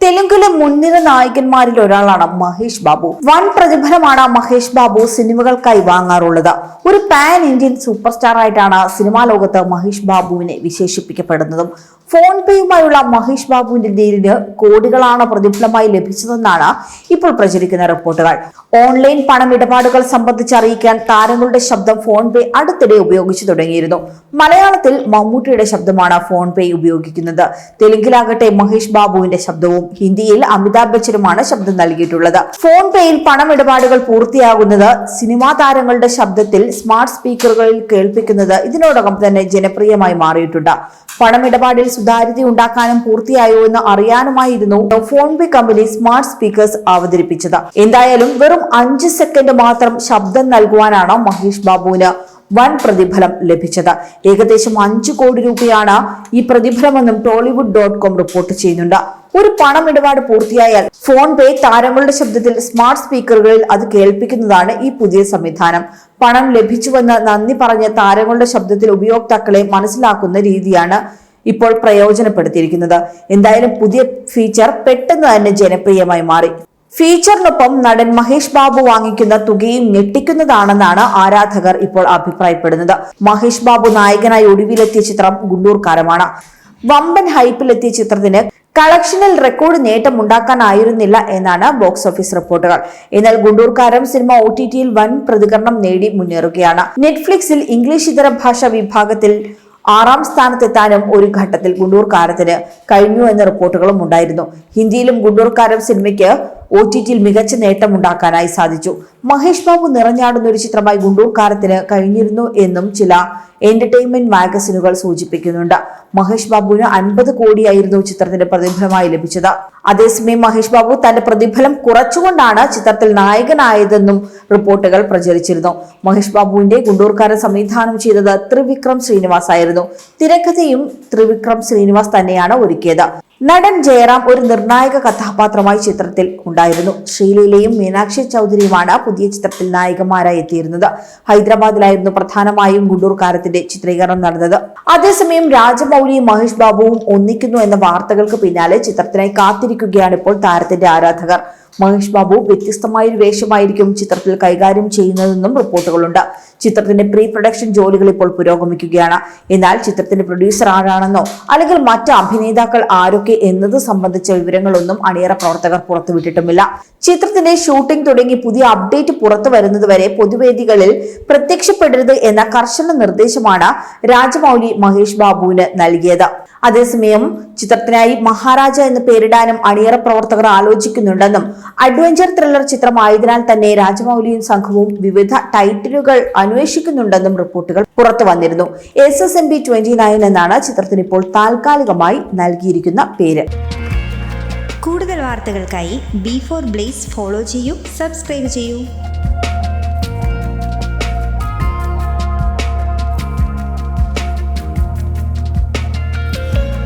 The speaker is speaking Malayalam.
തെലുങ്കിലെ മുൻനിര നായകന്മാരിൽ ഒരാളാണ് മഹേഷ് ബാബു. വൻ പ്രതിഫലമാണ് മഹേഷ് ബാബു സിനിമകൾക്കായി വാങ്ങാറുള്ളത്. ഒരു പാൻ ഇന്ത്യൻ സൂപ്പർ സ്റ്റാർ ആയിട്ടാണ് സിനിമാ ലോകത്ത് മഹേഷ് ബാബുവിനെ വിശേഷിപ്പിക്കപ്പെടുന്നതും ഫോൺ പേയുമായുള്ള മഹേഷ് ബാബുവിന്റെ ഡീലിന് കോടികളാണ് പ്രതിഫലമായി ലഭിച്ചതെന്നാണ് ഇപ്പോൾ പ്രചരിക്കുന്ന റിപ്പോർട്ടുകൾ. ഓൺലൈൻ പണമിടപാടുകൾ സംബന്ധിച്ച് അറിയിക്കാൻ താരങ്ങളുടെ ശബ്ദം ഫോൺ പേ അടുത്തിടെ ഉപയോഗിച്ചു തുടങ്ങിയിരുന്നു. മലയാളത്തിൽ മമ്മൂട്ടിയുടെ ശബ്ദമാണ് ഫോൺ പേ ഉപയോഗിക്കുന്നത്. തെലുങ്കിലാകട്ടെ മഹേഷ് ബാബുവിന്റെ ശബ്ദവും ഹിന്ദിയിൽ അമിതാഭ് ബച്ചനുമാണ് ശബ്ദം നൽകിയിട്ടുള്ളത്. ഫോൺ പേയിൽ പണമിടപാടുകൾ പൂർത്തിയാകുന്നത് സിനിമാ താരങ്ങളുടെ ശബ്ദത്തിൽ സ്മാർട്ട് സ്പീക്കറുകളിൽ കേൾപ്പിക്കുന്നത് ഇതിനോടകം തന്നെ ജനപ്രിയമായി മാറിയിട്ടുണ്ട്. പണമിടപാടിൽ സുതാര്യത ഉണ്ടാക്കാനും പൂർത്തിയായോ എന്ന് അറിയാനുമായിരുന്നു PhonePe company smart speakers അവതരിപ്പിച്ചത്. എന്തായാലും വെറും അഞ്ച് സെക്കൻഡ് മാത്രം ശബ്ദം നൽകുവാനാണ് മഹേഷ് ബാബുവിന് വൻ പ്രതിഫലം ലഭിച്ചത്. ഏകദേശം അഞ്ചു കോടി രൂപയാണ് ഈ പ്രതിഫലമെന്നും ടോളിവുഡ് ഡോട്ട് കോം റിപ്പോർട്ട് ചെയ്യുന്നുണ്ട്. ഒരു പണമിടപാട് പൂർത്തിയായാൽ ഫോൺ പേ താരങ്ങളുടെ ശബ്ദത്തിൽ സ്മാർട്ട് സ്പീക്കറുകളിൽ അത് കേൾപ്പിക്കുന്നതാണ് ഈ പുതിയ സംവിധാനം. പണം ലഭിച്ചുവെന്ന് നന്ദി പറഞ്ഞ താരങ്ങളുടെ ശബ്ദത്തിൽ ഉപയോക്താക്കളെ മനസ്സിലാക്കുന്ന രീതിയാണ് ഇപ്പോൾ പ്രയോജനപ്പെടുത്തിയിരിക്കുന്നത്. എന്തായാലും പുതിയ ഫീച്ചർ പെട്ടെന്ന് തന്നെ ജനപ്രിയമായി മാറി. ഫീച്ചറിനൊപ്പം നടൻ മഹേഷ് ബാബു വാങ്ങിക്കുന്ന തുകയും ഞെട്ടിക്കുന്നതാണെന്നാണ് ആരാധകർ ഇപ്പോൾ അഭിപ്രായപ്പെടുന്നത്. മഹേഷ് ബാബു നായകനായി ഒടുവിലെത്തിയ ചിത്രം ഗുണ്ടൂർക്കാരമാണ്. വമ്പൻ ഹൈപ്പിലെത്തിയ ചിത്രത്തിന് കളക്ഷനിൽ റെക്കോർഡ് നേട്ടം ഉണ്ടാക്കാനായിരുന്നില്ല എന്നാണ് ബോക്സ് ഓഫീസ് റിപ്പോർട്ടുകൾ എന്നാൽ ഗുണ്ടൂർക്കാരം സിനിമ ഒ ടി ടിയിൽ വൻ പ്രതികരണം നേടി മുന്നേറുകയാണ്. നെറ്റ്ഫ്ലിക്സിൽ ഇംഗ്ലീഷ് ഇതര ഭാഷാ വിഭാഗത്തിൽ ആറാം സ്ഥാനത്തെത്താനും ഒരു ഘട്ടത്തിൽ ഗുണ്ടൂർക്കാരത്തിന് കഴിഞ്ഞു എന്ന റിപ്പോർട്ടുകളും ഉണ്ടായിരുന്നു. ഹിന്ദിയിലും ഗുണ്ടൂർക്കാരം സിനിമയ്ക്ക് ഒ ടി ടിയിൽ മികച്ച നേട്ടമുണ്ടാക്കാനായി സാധിച്ചു. മഹേഷ് ബാബു നിറഞ്ഞാടുന്ന ഒരു ചിത്രമായി ഗുണ്ടൂർക്കാരത്തിന് കഴിഞ്ഞിരുന്നു എന്നും ചില എന്റർടൈൻമെന്റ് മാഗസിനുകൾ സൂചിപ്പിക്കുന്നുണ്ട്. മഹേഷ് ബാബുവിന് അൻപത് കോടിയായിരുന്നു ചിത്രത്തിന്റെ പ്രതിഫലമായി ലഭിച്ചത്. അതേസമയം മഹേഷ് ബാബു തന്റെ പ്രതിഫലം കുറച്ചുകൊണ്ടാണ് ചിത്രത്തിൽ നായകനായതെന്നും റിപ്പോർട്ടുകൾ പ്രചരിച്ചിരുന്നു. മഹേഷ് ബാബുവിന്റെ ഗുണ്ടൂർക്കാരൻ സംവിധാനം ചെയ്തത് ത്രിവിക്രം ശ്രീനിവാസ് ആയിരുന്നു തിരക്കഥയും ത്രിവിക്രം ശ്രീനിവാസ് തന്നെയാണ് ഒരുക്കിയത്. നടൻ ജയറാം ഒരു നിർണായക കഥാപാത്രമായി ചിത്രത്തിൽ ഉണ്ടായിരുന്നു. ശ്രീലീലയും മീനാക്ഷി ചൗധരിയുമാണ് പുതിയ ചിത്രത്തിൽ നായികമാരായി എത്തിയിരുന്നത്. ഹൈദരാബാദിലായിരുന്നു പ്രധാനമായും ഗുണ്ടൂർ കാരത്തിന്റെ ചിത്രീകരണം നടന്നത്. അതേസമയം രാജമൗലിയും മഹേഷ് ബാബുവും ഒന്നിക്കുന്നു എന്ന വാർത്തകൾക്ക് പിന്നാലെ ചിത്രത്തിനായി കാത്തിരിക്കുകയാണ് ഇപ്പോൾ താരത്തിന്റെ ആരാധകർ. മഹേഷ് ബാബു വ്യത്യസ്തമായ ഒരു വേഷമായിരിക്കും ചിത്രത്തിൽ കൈകാര്യം ചെയ്യുന്നതെന്നും റിപ്പോർട്ടുകളുണ്ട്. ചിത്രത്തിന്റെ പ്രീ പ്രൊഡക്ഷൻ ജോലികൾ ഇപ്പോൾ പുരോഗമിക്കുകയാണ്. എന്നാൽ ചിത്രത്തിന്റെ പ്രൊഡ്യൂസർ ആരാണെന്നോ അല്ലെങ്കിൽ മറ്റ് അഭിനേതാക്കൾ ആരൊക്കെ എന്നത് സംബന്ധിച്ച വിവരങ്ങളൊന്നും അണിയറ പ്രവർത്തകർ പുറത്തുവിട്ടിട്ടുമില്ല. ചിത്രത്തിന്റെ ഷൂട്ടിംഗ് തുടങ്ങി പുതിയ അപ്ഡേറ്റ് പുറത്തു വരുന്നതുവരെ പൊതുവേദികളിൽ പ്രത്യക്ഷപ്പെടരുത് എന്ന കർശന നിർദ്ദേശമാണ് രാജമൗലി മഹേഷ് ബാബുവിന് നൽകിയത്. അതേസമയം ചിത്രത്തിനായി മഹാരാജ എന്ന് പേരിടാനും അണിയറ പ്രവർത്തകർ ആലോചിക്കുന്നുണ്ടെന്നും അഡ്വഞ്ചർ ത്രില്ലർ ചിത്രമായതിനാൽ തന്നെ രാജമൗലിയും സംഘവും വിവിധ ടൈറ്റിലുകൾ അന്വേഷിക്കുന്നുണ്ടെന്നും റിപ്പോർട്ടുകൾ പുറത്തു വന്നിരുന്നു. S S M B twenty nine എന്നാണ് ചിത്രത്തിന് ഇപ്പോൾ താൽക്കാലികമായി നൽകിയിരിക്കുന്ന പേര്. കൂടുതൽ വാർത്തകൾക്കായി ബി ഫോർ ബ്ലേസ് ഫോളോ ചെയ്യൂ സബ്സ്ക്രൈബ് ചെയ്യൂ.